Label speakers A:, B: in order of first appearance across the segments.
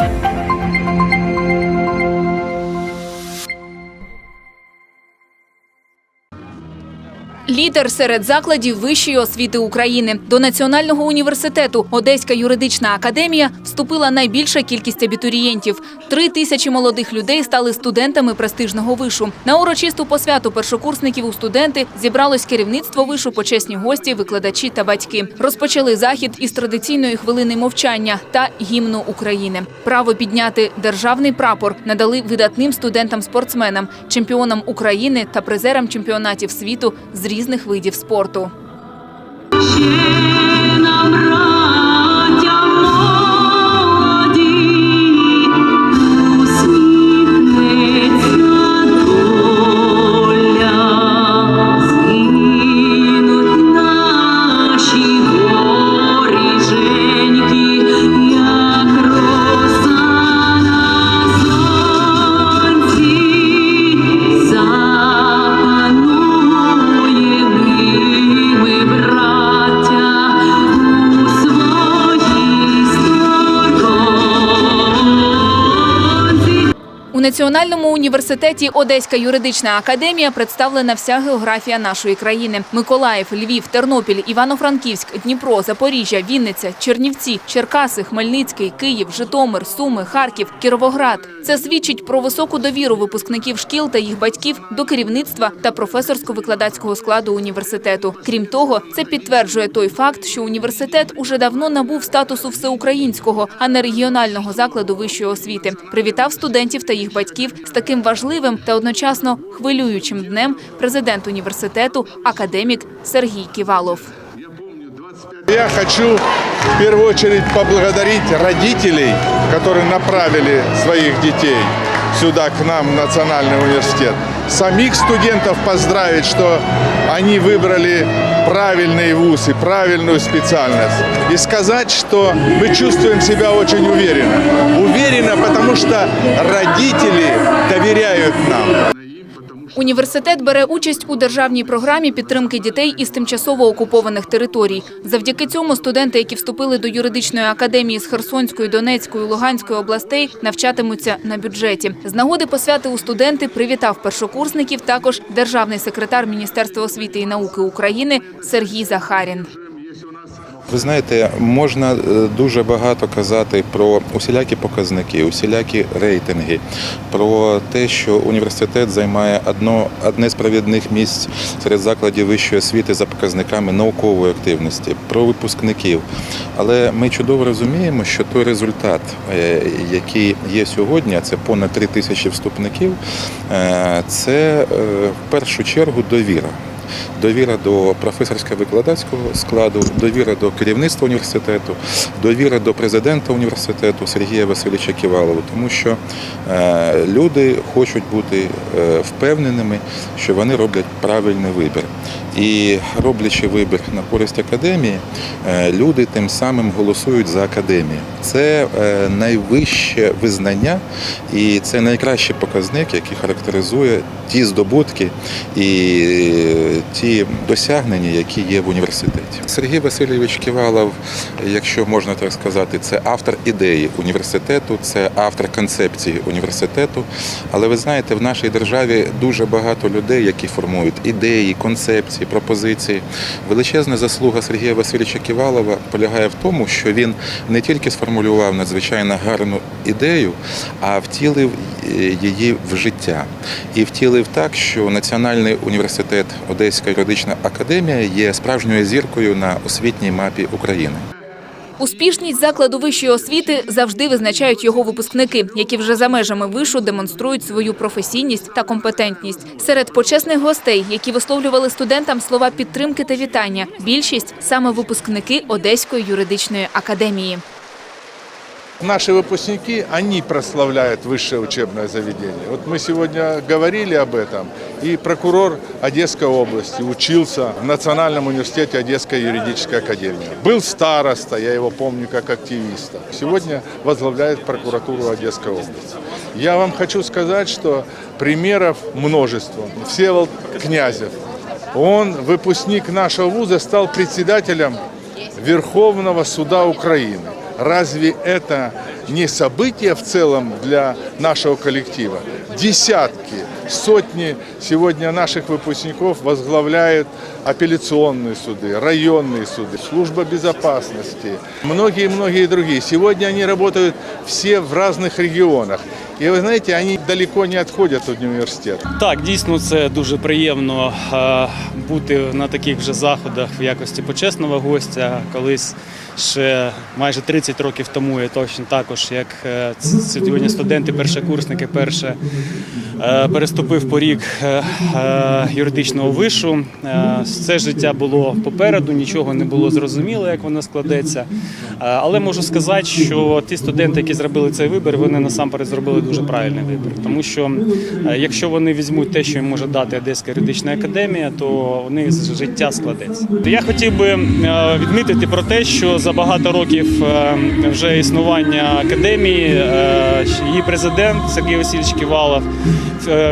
A: Thank you. Лідер серед закладів вищої освіти України до Національного університету Одеська юридична академія вступила найбільша кількість абітурієнтів. Три тисячі молодих людей стали студентами престижного вишу. На урочисту посвяту першокурсників у студенти зібралось керівництво вишу, почесні гості, викладачі та батьки. Розпочали захід із традиційної хвилини мовчання та гімну України. Право підняти державний прапор надали видатним студентам-спортсменам, чемпіонам України та призерам чемпіонатів світу з різних видів спорту. Національному університеті Одеська юридична академія представлена вся географія нашої країни: Миколаїв, Львів, Тернопіль, Івано-Франківськ, Дніпро, Запоріжжя, Вінниця, Чернівці, Черкаси, Хмельницький, Київ, Житомир, Суми, Харків, Кіровоград. Це свідчить про високу довіру випускників шкіл та їх батьків до керівництва та професорсько-викладацького складу університету. Крім того, це підтверджує той факт, що університет уже давно набув статусу всеукраїнського, а не регіонального закладу вищої освіти. Привітав студентів та їх батьків з таким важливим та одночасно хвилюючим днем президент університету, академік Сергій Ківалов.
B: Я хочу в первую очередь поблагодарить родителей, которые направили своих детей сюда, к нам, в Национальный университет. Самих студентов поздравить, что они выбрали правильный вуз и правильную специальность. И сказать, что мы чувствуем себя очень уверенно. Уверенно, потому что родители доверяют нам.
A: Університет бере участь у державній програмі підтримки дітей із тимчасово окупованих територій. Завдяки цьому студенти, які вступили до юридичної академії з Херсонської, Донецької, Луганської областей, навчатимуться на бюджеті. З нагоди посвяти у студенти привітав першокурсників також державний секретар Міністерства освіти і науки України Сергій Захарін.
C: Ви знаєте, можна е, дуже багато казати про усілякі показники, усілякі рейтинги, про те, що університет займає одно, одне з провідних місць серед закладів вищої освіти за показниками наукової активності, про випускників. Але ми чудово розуміємо, що той результат, е, який є сьогодні, це понад три тисячі вступників, е, це в першу чергу довіра довіра до професорсько-викладацького складу, довіра до керівництва університету, довіра до президента університету Сергія Васильовича Ківалова, тому що е, люди хочуть бути е, впевненими, що вони роблять правильний вибір. І роблячи вибір на користь академії, е, люди тим самим голосують за академію. Це е, найвище визнання і це найкращий показник, який характеризує ті здобутки і е, ті досягнення, які є в університеті. Сергій Васильович Ківалов, якщо можна так сказати, це автор ідеї університету, це автор концепції університету. Але ви знаєте, в нашій державі дуже багато людей, які формують ідеї, концепції, пропозиції. Величезна заслуга Сергія Васильовича Ківалова полягає в тому, що він не тільки сформулював надзвичайно гарну ідею, а втілив е, її в життя. І втілив так, що Національний університет Одеська юридична академія є справжньою зіркою на освітній мапі України.
A: Успішність закладу вищої освіти завжди визначають його випускники, які вже за межами вишу демонструють свою професійність та компетентність. Серед почесних гостей, які висловлювали студентам слова підтримки та вітання, більшість саме випускники Одеської юридичної академії.
B: Наши выпускники, они прославляют высшее учебное заведение. Вот мы сегодня говорили об этом, и прокурор Одесской области учился в Национальном университете Одесской юридической академии. Был староста, я его помню как активиста. Сегодня возглавляет прокуратуру Одесской области. Я вам хочу сказать, что примеров множество. Всеволод Князев, он, выпускник нашего вуза, стал председателем Верховного суда Украины. Разве это не событие в целом для нашего коллектива. Десятки, сотни сегодня наших выпускников возглавляют апелляционные суды, районные суды, служба безопасности, многие-многие другие. Сегодня они работают все в разных регионах. И вы знаете, они далеко не отходят от университета.
D: Так, дійсно, це дуже приємно е, бути на таких вже заходах в якості почесного гостя. Колись ще майже 30 років тому я точно також, як е, ц- сьогодні студенти, першокурсники, перше е, переступив поріг е, е, юридичного вишу. Все життя було попереду, нічого не було зрозуміло, як воно складеться. Але можу сказати, що ті студенти, які зробили цей вибір, вони насамперед зробили дуже правильний вибір. Тому що е, якщо вони візьмуть те, що їм може дати Одеська юридична академія, то у них життя складеться. Я хотів би е, відмітити про те, що за багато років е, вже існування академії її президент Сергій Васильович Ківалов,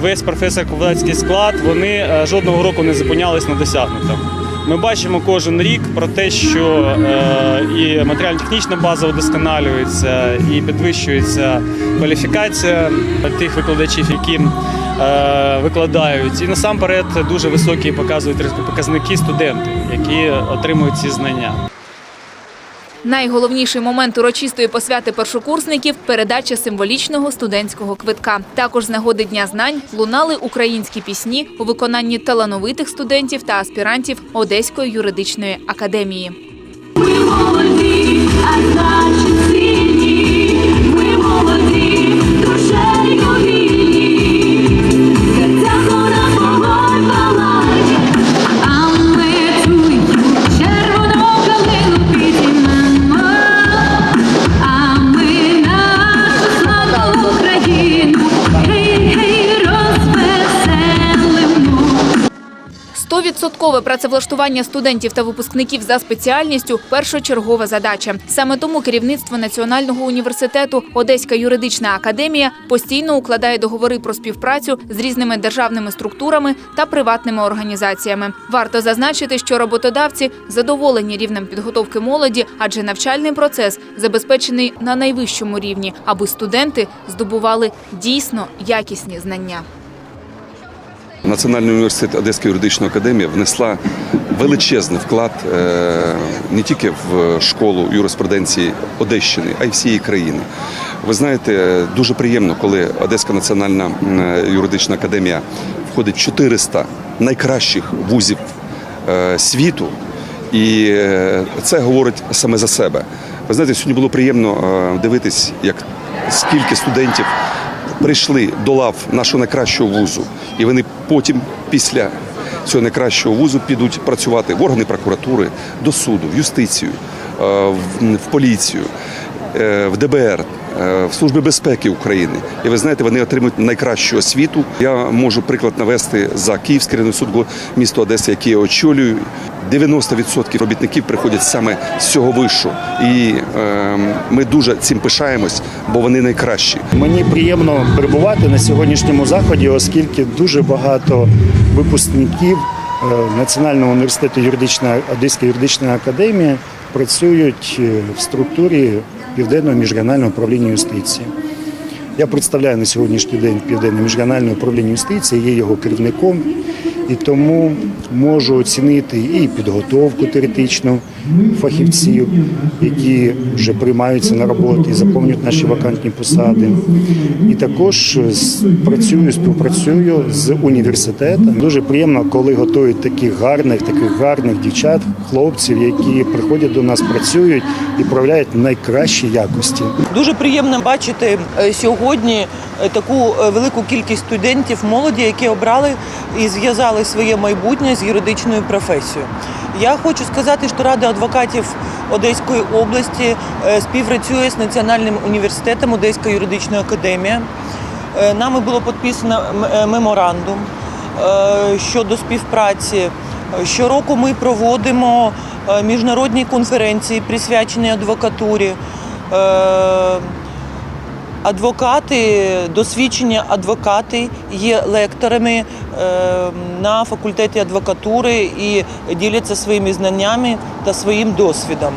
D: весь професор-викладацький склад, вони жодного року не зупинялись на досягнутому. Ми бачимо кожен рік про те, що е, і матеріально-технічна база удосконалюється, і підвищується кваліфікація тих викладачів, які е, викладають. І насамперед дуже високі показують показники студенти, які отримують ці знання.
A: Найголовніший момент урочистої посвяти першокурсників – передача символічного студентського квитка. Також з нагоди Дня знань лунали українські пісні у виконанні талановитих студентів та аспірантів Одеської юридичної академії.
E: Ми молоді, а значить
A: Стовідсоткове працевлаштування студентів та випускників за спеціальністю – першочергова задача. Саме тому керівництво Національного університету Одеська юридична академія постійно укладає договори про співпрацю з різними державними структурами та приватними організаціями. Варто зазначити, що роботодавці задоволені рівнем підготовки молоді, адже навчальний процес забезпечений на найвищому рівні, аби студенти здобували дійсно якісні знання.
F: Національний університет Одеська юридична академія внесла величезний вклад е, не тільки в школу юриспруденції Одещини, а й всієї країни. Ви знаєте, дуже приємно, коли Одеська національна юридична академія входить в 400 найкращих вузів е, світу, і е, це говорить саме за себе. Ви знаєте, сьогодні було приємно е, дивитись, як скільки студентів прийшли до лав нашого найкращого вузу, і вони потім, після цього найкращого вузу, підуть працювати в органи прокуратури, до суду, в юстицію, е, в- поліцію, е, в ДБР. е, В Службі безпеки України, і ви знаєте, вони отримують найкращу освіту. Я можу приклад навести за Київський районний суд міста Одеси, який я очолюю. 90% робітників приходять саме з цього вишу, і е, ми дуже цим пишаємось, бо вони найкращі.
G: Мені приємно перебувати на сьогоднішньому заході, оскільки дуже багато випускників е, Національного університету юридична Одеська юридична академія працюють е, в структурі Південного міжрегіонального управління юстиції. Я представляю на сьогоднішній день Південне міжрегіональне управління юстиції, є його керівником, і тому можу оцінити і підготовку теоретичну фахівців, які вже приймаються на роботу і заповнюють наші вакантні посади. І також працюю, співпрацюю з університетом. Дуже приємно, коли готують таких гарних, таких гарних дівчат, хлопців, які приходять до нас, працюють і проявляють найкращі якості.
H: Дуже приємно бачити е, сьогодні е, таку е, велику кількість студентів молоді, які обрали і зв'язали своє майбутнє з юридичною професією. Я хочу сказати, що Рада адвокатів Одеської області е, співпрацює з Національним університетом Одеська юридична академія. Е, Нами було підписано е, меморандум щодо співпраці. Щороку ми проводимо міжнародні конференції, присвячені адвокатурі. Адвокати, досвідчені адвокати є лекторами е, на факультеті адвокатури і діляться своїми знаннями та своїм досвідом.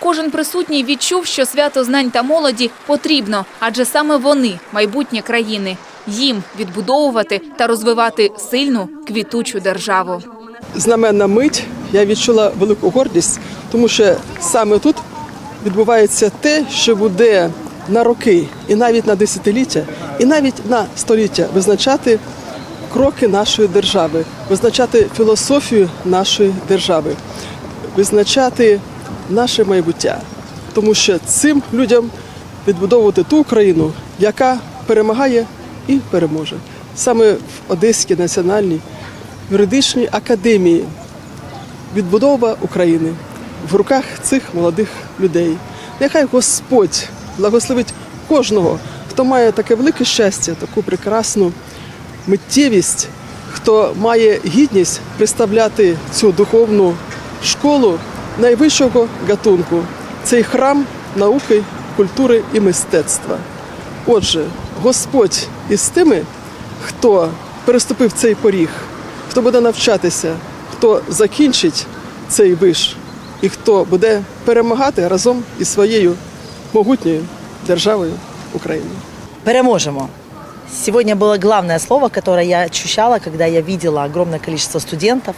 A: Кожен присутній відчув, що свято знань та молоді потрібно, адже саме вони майбутнє країни. Їм відбудовувати та розвивати сильну квітучу державу.
I: знаменна мить. Я відчула велику гордість, тому що саме тут відбувається те, що буде на роки, і навіть на десятиліття, і навіть на століття визначати кроки нашої держави, визначати філософію нашої держави, визначати наше майбуття. Тому що цим людям відбудовувати ту Україну, яка перемагає і переможе. Саме в Одеській національній юридичній академії відбудова України в руках цих молодих людей. Нехай Господь благословить кожного, хто має таке велике щастя, таку прекрасну миттєвість, хто має гідність представляти цю духовну школу найвищого гатунку, цей храм науки, культури і мистецтва. Отже, Господь із тими, хто переступив цей поріг, хто буде навчатися, хто закінчить цей виш і хто буде перемагати разом із своєю могутньою державою Україною.
J: Переможемо. Сегодня было главное слово, которое я ощущала, когда я видела огромное количество студентов.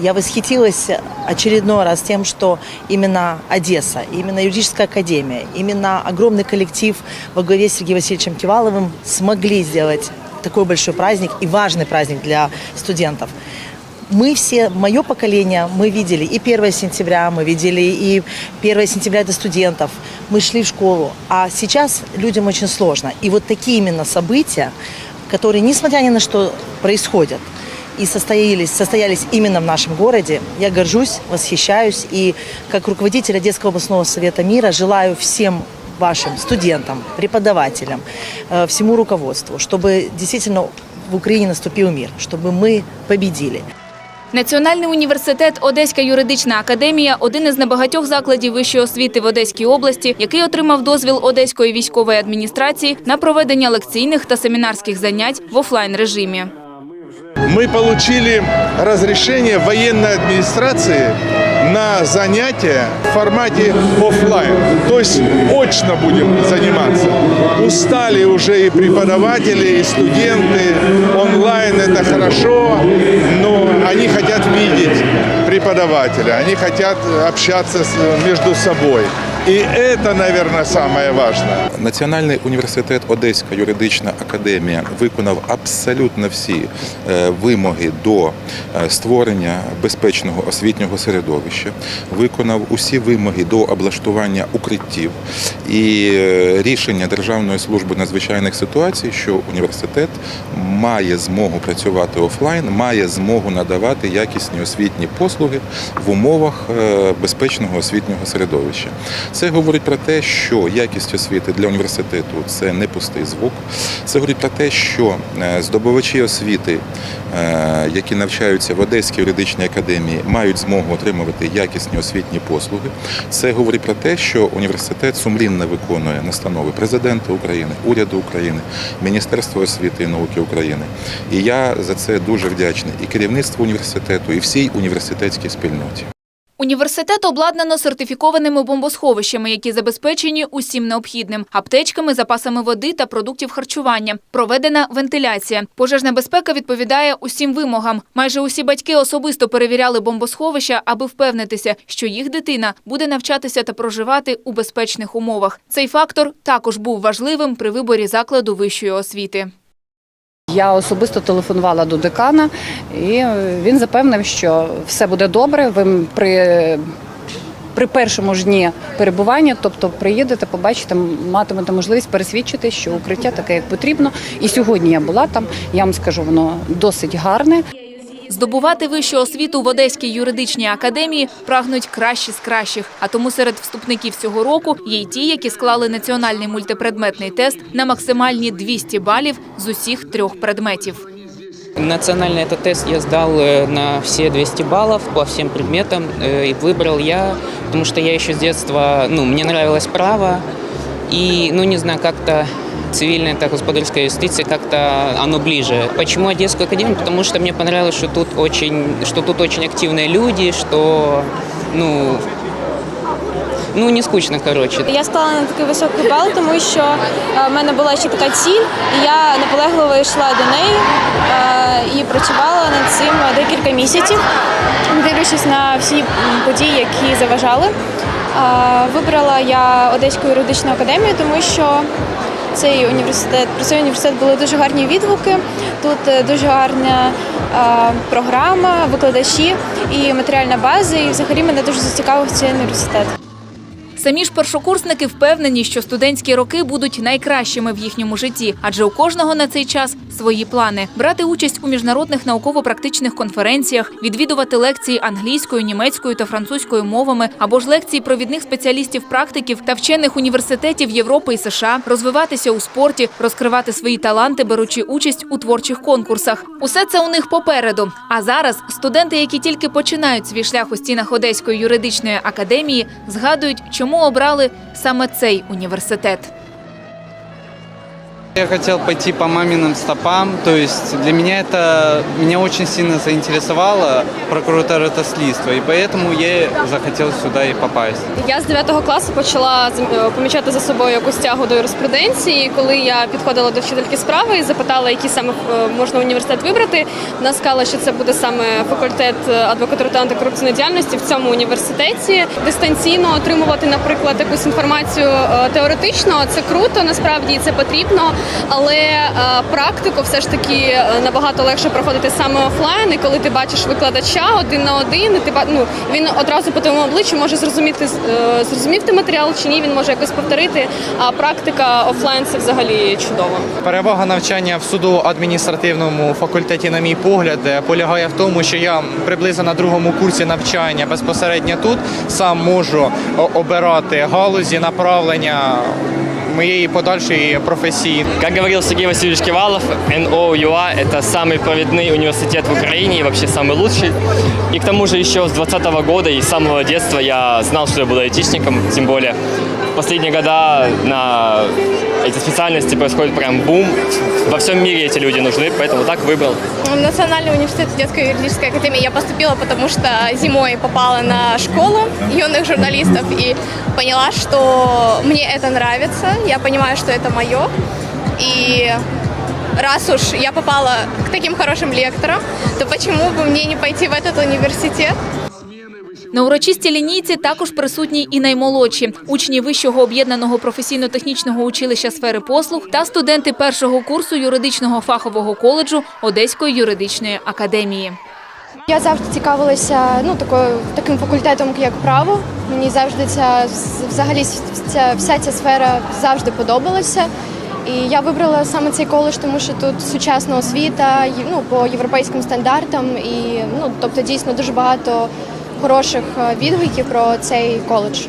J: Я восхитилась очередной раз тем, что именно Одесса, именно юридическая академия, именно огромный коллектив во главе с Сергеем Васильевичем Киваловым смогли сделать такой большой праздник и важный праздник для студентов. Мы все, мое поколение, мы видели и 1 сентября, мы видели и 1 сентября для студентов. Мы шли в школу. А сейчас людям очень сложно. И вот такие именно события, которые, несмотря ни на что, происходят, и состоялись, состоялись именно в нашем городе, я горжусь, восхищаюсь. И как руководитель Одесского областного совета мира желаю всем вашим студентам, преподавателям, э, всему руководству, чтобы действительно в Украине наступил мир, чтобы мы победили.
A: Національний університет Одеська юридична академія один із небагатьох закладів вищої освіти в Одеській області, який отримав дозвіл Одеської військової адміністрації на проведення лекційних та семінарських занять в офлайн режимі.
B: Мы получили разрешение военной администрации на занятия в формате офлайн. То есть очно будем заниматься. Устали уже и преподаватели, и студенты. Онлайн это хорошо, но они хотят видеть преподавателя, они хотят общаться между собой. И это, наверное, самое важное.
C: Національний університет Одеська юридична академія виконав абсолютно всі е, вимоги до е, створення безпечного освітнього середовища, виконав усі вимоги до облаштування укриттів і е, рішення Державної служби надзвичайних ситуацій, що університет має змогу працювати офлайн, має змогу надавати якісні освітні послуги в умовах е, безпечного освітнього середовища. Це говорить про те, що якість освіти для університету це не пустий звук. Це говорить про те, що е, здобувачі освіти, е, які навчаються в Одеській юридичній академії, мають змогу отримувати якісні освітні послуги. Це говорить про те, що університет сумлінно виконує настанови президента України, уряду України, Міністерства освіти і науки України. І я за це дуже вдячний і керівництву університету, і всій університетській спільноті.
A: Університет обладнано сертифікованими бомбосховищами, які забезпечені усім необхідним – аптечками, запасами води та продуктів харчування. Проведена вентиляція. Пожежна безпека відповідає усім вимогам. Майже усі батьки особисто перевіряли бомбосховища, аби впевнитися, що їх дитина буде навчатися та проживати у безпечних умовах. Цей фактор також був важливим при виборі закладу вищої освіти.
K: Я особисто телефонувала до декана, і він запевнив, що все буде добре. Ви при, при першому ж дні перебування, тобто приїдете, побачите, матимете можливість пересвідчити, що укриття таке, як потрібно. І сьогодні я була там. Я вам скажу, воно досить гарне.
A: Здобувати вищу освіту в Одеській юридичній академії прагнуть кращі з кращих. А тому серед вступників цього року є й ті, які склали національний мультипредметний тест на максимальні 200 балів з усіх трьох предметів.
L: Национальный этот тест я сдал э, на все 200 баллов по всем предметам э, и выбрал я, потому что я еще с детства, ну, мне нравилось право, и, ну, не знаю, как-то цивильная, так, господарская юстиция, как-то оно ближе. Почему Одесскую академию? Потому что мне понравилось, что тут очень, что тут очень активные люди, что, ну, ну, не скучно, короче.
M: Я склала на такий високий бал, тому що е, в мене була ще така ціль, і я наполегливо йшла до неї е, і працювала над цим декілька місяців, дивлячись на всі події, які заважали. Е, Вибрала я Одеську юридичну академію, тому що цей університет про цей університет були дуже гарні відгуки. Тут е, дуже гарна програма, викладачі і матеріальна база. І взагалі мене дуже зацікавив цей університет.
A: Самі ж першокурсники впевнені, що студентські роки будуть найкращими в їхньому житті, адже у кожного на цей час свої плани: брати участь у міжнародних науково-практичних конференціях, відвідувати лекції англійською, німецькою та французькою мовами, або ж лекції провідних спеціалістів-практиків та вчених університетів Європи і США, розвиватися у спорті, розкривати свої таланти, беручи участь у творчих конкурсах. Усе це у них попереду. А зараз студенти, які тільки починають свій шлях у стінах Одеської юридичної академії, згадують, чому обрали саме цей університет.
N: Я хотел пойти по маминым стопам, то есть для меня это меня очень сильно заинтересовало прокураторотослідство, и поэтому я захотел сюда и попасть.
M: Я з 9 класу почала е, помічати за собою якусь тягу до юриспруденції. Коли я підходила до вчительки справи і запитала, який саме е, можна університет вибрати, вона сказала, що це буде саме факультет адвокатури та антикорупційної діяльності в цьому університеті. Дистанційно отримувати, наприклад, якусь інформацію е, теоретично, це круто, насправді і це потрібно. Але е, практику все ж таки е, набагато легше проходити саме офлайн, і коли ти бачиш викладача один на один, і ти ну, він одразу по твоєму обличчю може зрозуміти, е, зрозумів ти матеріал чи ні, він може якось повторити. А практика офлайн це взагалі чудово.
N: Перевага навчання в суду адміністративному факультеті, на мій погляд, полягає в тому, що я приблизно на другому курсі навчання безпосередньо тут сам можу обирати галузі направлення моєї подальшої професії.
O: Как говорил Сергей Васильевич Кивалов, НОЮА – это самый провидный университет в Украине и вообще самый лучший. И к тому же еще с 20 года и с самого детства я знал, что я буду айтишником, тем более в последние года на эти специальности происходит прям бум. Во всем мире эти люди нужны, поэтому так выбрал.
M: В Национальный университет детской юридической академии я поступила, потому что зимой попала на школу юных журналистов и поняла, что мне это нравится, я понимаю, что это мое. И раз уж я попала к таким хорошим лекторам, то почему бы мне не пойти в этот университет?
A: На урочистій лінійці також присутні і наймолодші учні вищого об'єднаного професійно-технічного училища сфери послуг та студенти першого курсу юридичного фахового коледжу Одеської юридичної академії.
M: Я завжди цікавилася ну такою таким факультетом, як право. Мені завжди ця взагалі ця вся ця сфера завжди подобалася. І я вибрала саме цей коледж, тому що тут сучасна освіта, ну по європейським стандартам, і ну тобто дійсно дуже багато хороших е, відгуків про цей коледж.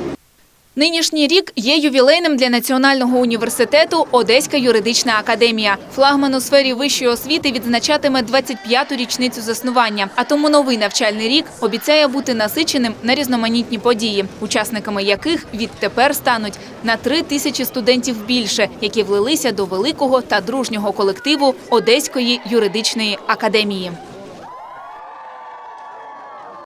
A: Нинішній рік є ювілейним для Національного університету Одеська юридична академія. Флагман у сфері вищої освіти відзначатиме 25-ту річницю заснування. А тому новий навчальний рік обіцяє бути насиченим на різноманітні події, учасниками яких відтепер стануть на три тисячі студентів більше, які влилися до великого та дружнього колективу Одеської юридичної академії.